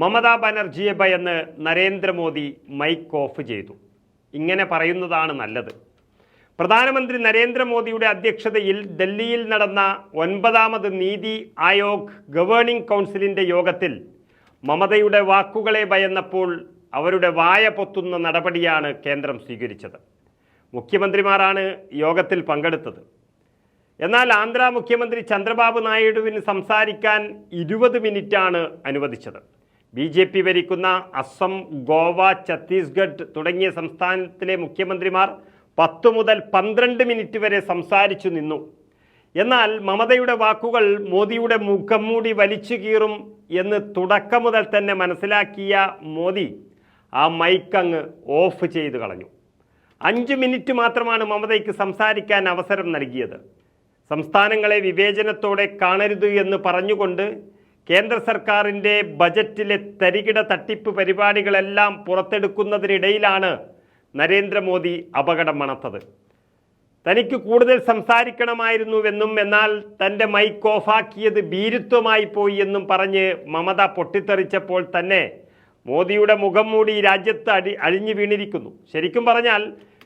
മമതാ ബാനർജിയെ ഭയന്ന് Narendra Modi mic off ചെയ്തു. ഇങ്ങനെ പറയുന്നതാണ് നല്ലത്. പ്രധാനമന്ത്രി നരേന്ദ്രമോദിയുടെ അധ്യക്ഷതയിൽ ഡൽഹിയിൽ നടന്ന ഒൻപതാമത് നീതി ആയോഗ് ഗവേണിംഗ് കൗൺസിലിന്റെ യോഗത്തിൽ മമതയുടെ വാക്കുകളെ ഭയന്നപ്പോൾ അവരുടെ വായ പൊത്തുന്ന നടപടിയാണ് കേന്ദ്രം സ്വീകരിച്ചത്. മുഖ്യമന്ത്രിമാരാണ് യോഗത്തിൽ പങ്കെടുത്തത്. എന്നാൽ ആന്ധ്ര മുഖ്യമന്ത്രി ചന്ദ്രബാബു നായിഡുവിന് സംസാരിക്കാൻ ഇരുപത് മിനിറ്റാണ് അനുവദിച്ചത്. ബി ജെ പി ഭരിക്കുന്ന അസം ഗോവ ഛത്തീസ്ഗഡ് തുടങ്ങിയ സംസ്ഥാനത്തിലെ മുഖ്യമന്ത്രിമാർ പത്ത് മുതൽ പന്ത്രണ്ട് മിനിറ്റ് വരെ സംസാരിച്ചു നിന്നു. എന്നാൽ മമതയുടെ വാക്കുകൾ മോദിയുടെ മുഖം മൂടി വലിച്ചു കീറും എന്ന് തുടക്കം മുതൽ തന്നെ മനസ്സിലാക്കിയ മോദി ആ മൈക്കങ്ങ് ഓഫ് ചെയ്തു കളഞ്ഞു. അഞ്ച് മിനിറ്റ് മാത്രമാണ് മമതയ്ക്ക് സംസാരിക്കാൻ അവസരം നൽകിയത്. സംസ്ഥാനങ്ങളെ വിവേചനത്തോടെ കാണരുത് എന്ന് പറഞ്ഞുകൊണ്ട് കേന്ദ്ര സർക്കാരിന്റെ ബജറ്റിലെ തരികിട തട്ടിപ്പ് പരിപാടികളെല്ലാം പുറത്തെടുക്കുന്നതിനിടയിലാണ് നരേന്ദ്രമോദി അപകടം മണത്തത്. തനിക്ക് കൂടുതൽ സംസാരിക്കണമായിരുന്നുവെന്നും എന്നാൽ തന്റെ മൈക്ക് ഓഫാക്കിയത് ഭീരുത്വമായി പോയി എന്നും പറഞ്ഞ് മമത പൊട്ടിത്തെറിച്ചപ്പോൾ തന്നെ മോദിയുടെ മുഖം മൂടി രാജ്യത്ത് അടി അഴിഞ്ഞു വീണിരിക്കുന്നു. ശരിക്കും പറഞ്ഞാൽ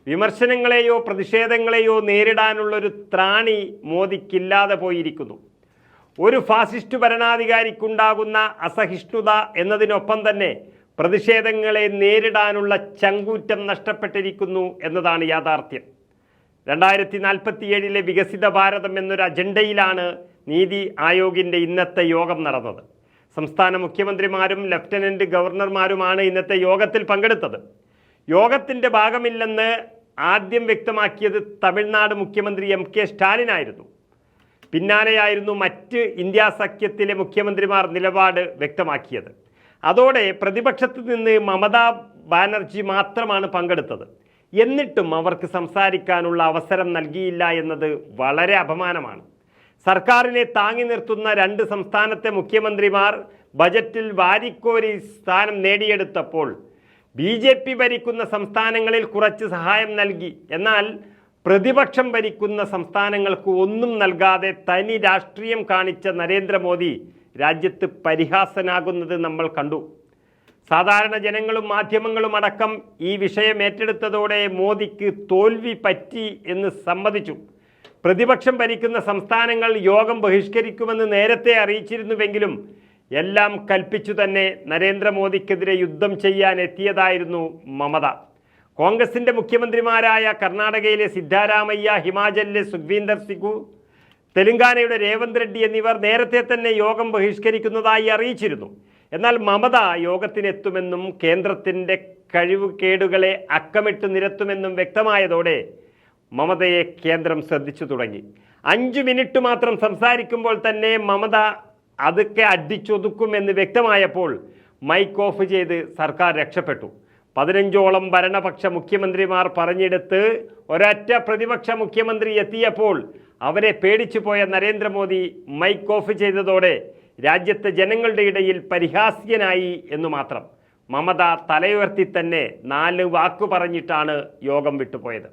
വിമർശനങ്ങളെയോ പ്രതിഷേധങ്ങളെയോ നേരിടാനുള്ളൊരു ത്രാണി മോദിക്കില്ലാതെ പോയിരിക്കുന്നു. ഒരു ഫാസിസ്റ്റ് ഭരണാധികാരിക്കുണ്ടാകുന്ന അസഹിഷ്ണുത എന്നതിനൊപ്പം തന്നെ പ്രതിഷേധങ്ങളെ നേരിടാനുള്ള ചങ്കൂറ്റം നഷ്ടപ്പെട്ടിരിക്കുന്നു എന്നതാണ് യാഥാർത്ഥ്യം. രണ്ടായിരത്തി നാൽപ്പത്തിയേഴിലെ വികസിത ഭാരതം എന്നൊരു അജണ്ടയിലാണ് നീതി ആയോഗിന്റെ ഇന്നത്തെ യോഗം നടന്നത്. സംസ്ഥാന മുഖ്യമന്ത്രിമാരും ലഫ്റ്റനന്റ് ഗവർണർമാരുമാണ് ഇന്നത്തെ യോഗത്തിൽ പങ്കെടുത്തത്. യോഗത്തിന്റെ ഭാഗമില്ലെന്ന് ആദ്യം വ്യക്തമാക്കിയത് തമിഴ്നാട് മുഖ്യമന്ത്രി എം കെ സ്റ്റാലിനായിരുന്നു. പിന്നാലെയായിരുന്നു മറ്റ് ഇന്ത്യാ സഖ്യത്തിലെ മുഖ്യമന്ത്രിമാർ നിലപാട് വ്യക്തമാക്കിയത്. അതോടെ പ്രതിപക്ഷത്ത് നിന്ന് മമതാ ബാനർജി മാത്രമാണ് പങ്കെടുത്തത്. എന്നിട്ടും അവർക്ക് സംസാരിക്കാനുള്ള അവസരം നൽകിയില്ല എന്നത് വളരെ അപമാനമാണ്. സർക്കാരിനെ താങ്ങി നിർത്തുന്ന രണ്ട് സംസ്ഥാനത്തെ മുഖ്യമന്ത്രിമാർ ബജറ്റിൽ വാരിക്കോരി സ്ഥാനം നേടിയെടുത്തപ്പോൾ ബി ഭരിക്കുന്ന സംസ്ഥാനങ്ങളിൽ കുറച്ച് സഹായം നൽകി. എന്നാൽ പ്രതിപക്ഷം ഭരിക്കുന്ന സംസ്ഥാനങ്ങൾക്ക് ഒന്നും നൽകാതെ തനി രാഷ്ട്രീയം കാണിച്ച നരേന്ദ്രമോദി രാജ്യത്ത് പരിഹാസനാകുന്നത് നമ്മൾ കണ്ടു. സാധാരണ ജനങ്ങളും മാധ്യമങ്ങളും അടക്കം ഈ വിഷയം ഏറ്റെടുത്തതോടെ മോദിക്ക് തോൽവി പറ്റി എന്ന് സമ്മതിച്ചു. പ്രതിപക്ഷം ഭരിക്കുന്ന സംസ്ഥാനങ്ങൾ യോഗം ബഹിഷ്കരിക്കുമെന്ന് നേരത്തെ അറിയിച്ചിരുന്നുവെങ്കിലും എല്ലാം കൽപ്പിച്ചു തന്നെ നരേന്ദ്രമോദിക്കെതിരെ യുദ്ധം ചെയ്യാൻ എത്തിയതായിരുന്നു മമത. കോൺഗ്രസിന്റെ മുഖ്യമന്ത്രിമാരായ കർണാടകയിലെ സിദ്ധാരാമയ്യ ഹിമാചലിലെ സുഖ്വീന്ദർ സിഖു തെലങ്കാനയുടെ രേവന്ത് റെഡ്ഡി എന്നിവർ നേരത്തെ തന്നെ യോഗം ബഹിഷ്കരിക്കുന്നതായി അറിയിച്ചിരുന്നു. എന്നാൽ മമത യോഗത്തിനെത്തുമെന്നും കേന്ദ്രത്തിന്റെ കഴിവുകേടുകളെ അക്കമിട്ട് നിരത്തുമെന്നും വ്യക്തമായതോടെ മമതയെ കേന്ദ്രം ശ്രദ്ധിച്ചു തുടങ്ങി. അഞ്ചു മിനിറ്റ് മാത്രം സംസാരിക്കുമ്പോൾ തന്നെ മമത അതൊക്കെ അടിച്ചൊതുക്കുമെന്ന് വ്യക്തമായപ്പോൾ മൈക്ക് ഓഫ് ചെയ്ത് സർക്കാർ രക്ഷപ്പെട്ടു. പതിനഞ്ചോളം ഭരണപക്ഷ മുഖ്യമന്ത്രിമാർ പറഞ്ഞെടുത്ത് ഒരറ്റ പ്രതിപക്ഷ മുഖ്യമന്ത്രി എത്തിയപ്പോൾ അവരെ പേടിച്ചു പോയ നരേന്ദ്രമോദി മൈക്ക് ഓഫ് ചെയ്തതോടെ രാജ്യത്തെ ജനങ്ങളുടെ ഇടയിൽ പരിഹാസ്യനായി എന്നു മാത്രം. മമത തലയുയർത്തി തന്നെ നാല് വാക്കു പറഞ്ഞിട്ടാണ് യോഗം വിട്ടുപോയത്.